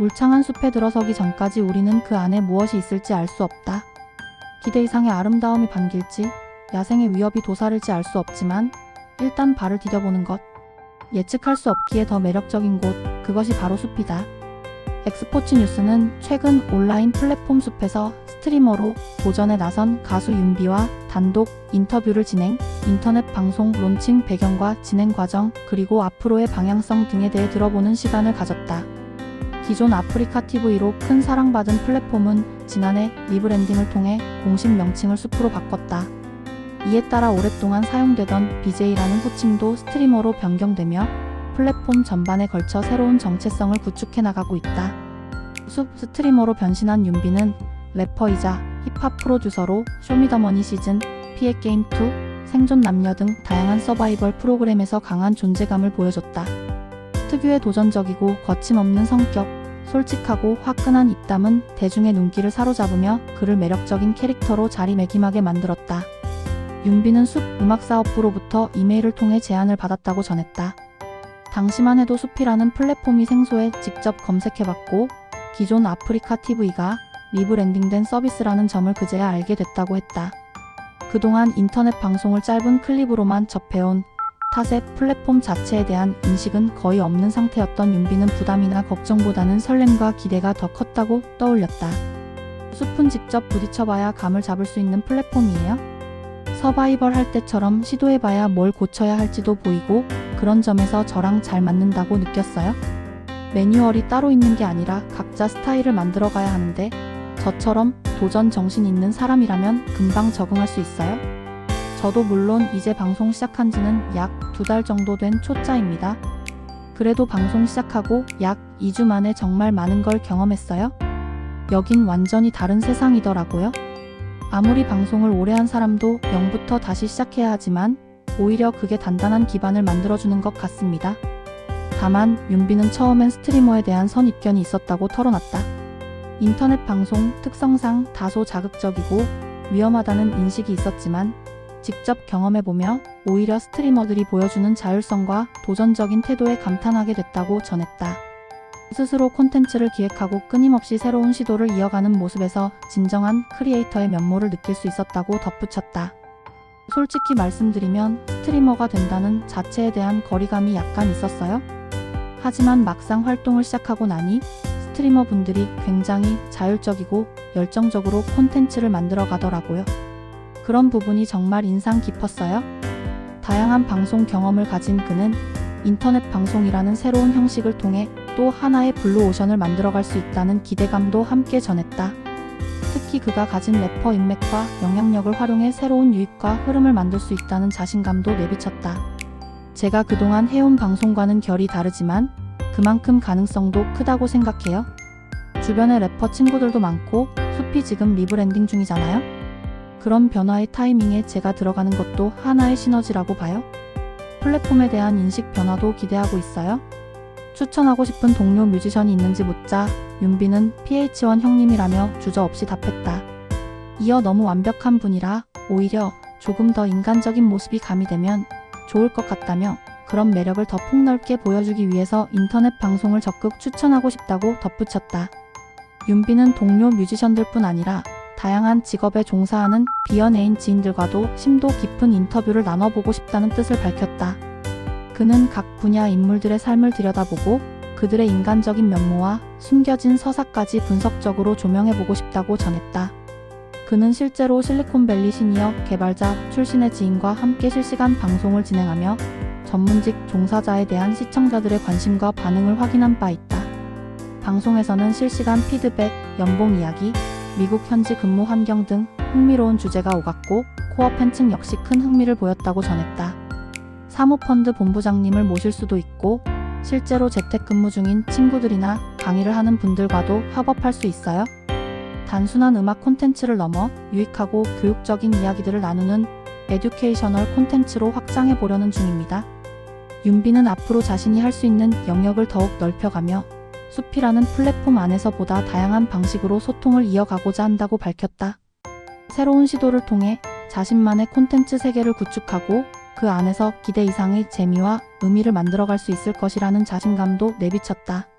울창한 숲에 들어서기 전까지 우리는 그 안에 무엇이 있을지 알 수 없다. 기대 이상의 아름다움이 반길지, 야생의 위협이 도사릴지 알 수 없지만, 일단 발을 디뎌보는 것. 예측할 수 없기에 더 매력적인 곳, 그것이 바로 숲이다. 엑스포츠 뉴스는 최근 온라인 플랫폼 숲에서 스트리머로 도전에 나선 가수 윤비와 단독 인터뷰를 진행, 인터넷 방송 론칭 배경과 진행 과정, 그리고 앞으로의 방향성 등에 대해 들어보는 시간을 가졌다. 기존 아프리카 TV로 큰 사랑받은 플랫폼은 지난해 리브랜딩을 통해 공식 명칭을 숲으로 바꿨다. 이에 따라 오랫동안 사용되던 BJ라는 호칭도 스트리머로 변경되며 플랫폼 전반에 걸쳐 새로운 정체성을 구축해 나가고 있다. 숲 스트리머로 변신한 윤비는 래퍼이자 힙합 프로듀서로 쇼미더머니 시즌, 피해 게임 2, 생존 남녀 등 다양한 서바이벌 프로그램에서 강한 존재감을 보여줬다. 특유의 도전적이고 거침없는 성격, 솔직하고 화끈한 입담은 대중의 눈길을 사로잡으며 그를 매력적인 캐릭터로 자리매김하게 만들었다. 윤비는 숲 음악 사업부로부터 이메일을 통해 제안을 받았다고 전했다. 당시만 해도 숲이라는 플랫폼이 생소해 직접 검색해봤고 기존 아프리카 TV가 리브랜딩된 서비스라는 점을 그제야 알게 됐다고 했다. 그동안 인터넷 방송을 짧은 클립으로만 접해온 탓에 플랫폼 자체에 대한 인식은 거의 없는 상태였던 윤비는 부담이나 걱정보다는 설렘과 기대가 더 컸다고 떠올렸다. 숲은 직접 부딪혀봐야 감을 잡을 수 있는 플랫폼이에요. 서바이벌 할 때처럼 시도해봐야 뭘 고쳐야 할지도 보이고 그런 점에서 저랑 잘 맞는다고 느꼈어요. 매뉴얼이 따로 있는 게 아니라 각자 스타일을 만들어 가야 하는데 저처럼 도전 정신 있는 사람이라면 금방 적응할 수 있어요. 저도 물론 이제 방송 시작한 지는 약 두 달 정도 된 초짜입니다. 그래도 방송 시작하고 약 2주 만에 정말 많은 걸 경험했어요. 여긴 완전히 다른 세상이더라고요. 아무리 방송을 오래 한 사람도 0부터 다시 시작해야 하지만 오히려 그게 단단한 기반을 만들어주는 것 같습니다. 다만 윤비는 처음엔 스트리머에 대한 선입견이 있었다고 털어놨다. 인터넷 방송 특성상 다소 자극적이고 위험하다는 인식이 있었지만 직접 경험해보며 오히려 스트리머들이 보여주는 자율성과 도전적인 태도에 감탄하게 됐다고 전했다. 스스로 콘텐츠를 기획하고 끊임없이 새로운 시도를 이어가는 모습에서 진정한 크리에이터의 면모를 느낄 수 있었다고 덧붙였다. 솔직히 말씀드리면 스트리머가 된다는 자체에 대한 거리감이 약간 있었어요. 하지만 막상 활동을 시작하고 나니 스트리머 분들이 굉장히 자율적이고 열정적으로 콘텐츠를 만들어 가더라고요. 그런 부분이 정말 인상 깊었어요. 다양한 방송 경험을 가진 그는 인터넷 방송이라는 새로운 형식을 통해 또 하나의 블루오션을 만들어갈 수 있다는 기대감도 함께 전했다. 특히 그가 가진 래퍼 인맥과 영향력을 활용해 새로운 유익과 흐름을 만들 수 있다는 자신감도 내비쳤다. 제가 그동안 해온 방송과는 결이 다르지만 그만큼 가능성도 크다고 생각해요. 주변에 래퍼 친구들도 많고 숲이 지금 리브랜딩 중이잖아요. 그런 변화의 타이밍에 제가 들어가는 것도 하나의 시너지라고 봐요. 플랫폼에 대한 인식 변화도 기대하고 있어요. 추천하고 싶은 동료 뮤지션이 있는지 묻자 윤비는 PH1 형님이라며 주저없이 답했다. 이어 너무 완벽한 분이라 오히려 조금 더 인간적인 모습이 가미되면 좋을 것 같다며 그런 매력을 더 폭넓게 보여주기 위해서 인터넷 방송을 적극 추천하고 싶다고 덧붙였다. 윤비는 동료 뮤지션들 뿐 아니라 다양한 직업에 종사하는 비연예인 지인들과도 심도 깊은 인터뷰를 나눠보고 싶다는 뜻을 밝혔다. 그는 각 분야 인물들의 삶을 들여다보고 그들의 인간적인 면모와 숨겨진 서사까지 분석적으로 조명해보고 싶다고 전했다. 그는 실제로 실리콘밸리 시니어 개발자 출신의 지인과 함께 실시간 방송을 진행하며 전문직 종사자에 대한 시청자들의 관심과 반응을 확인한 바 있다. 방송에서는 실시간 피드백, 연봉 이야기, 미국 현지 근무 환경 등 흥미로운 주제가 오갔고 코어 팬층 역시 큰 흥미를 보였다고 전했다. 사모펀드 본부장님을 모실 수도 있고 실제로 재택근무 중인 친구들이나 강의를 하는 분들과도 협업할 수 있어요. 단순한 음악 콘텐츠를 넘어 유익하고 교육적인 이야기들을 나누는 에듀케이셔널 콘텐츠로 확장해 보려는 중입니다. 윤비는 앞으로 자신이 할 수 있는 영역을 더욱 넓혀가며 숲이라는 플랫폼 안에서 보다 다양한 방식으로 소통을 이어가고자 한다고 밝혔다. 새로운 시도를 통해 자신만의 콘텐츠 세계를 구축하고 그 안에서 기대 이상의 재미와 의미를 만들어갈 수 있을 것이라는 자신감도 내비쳤다.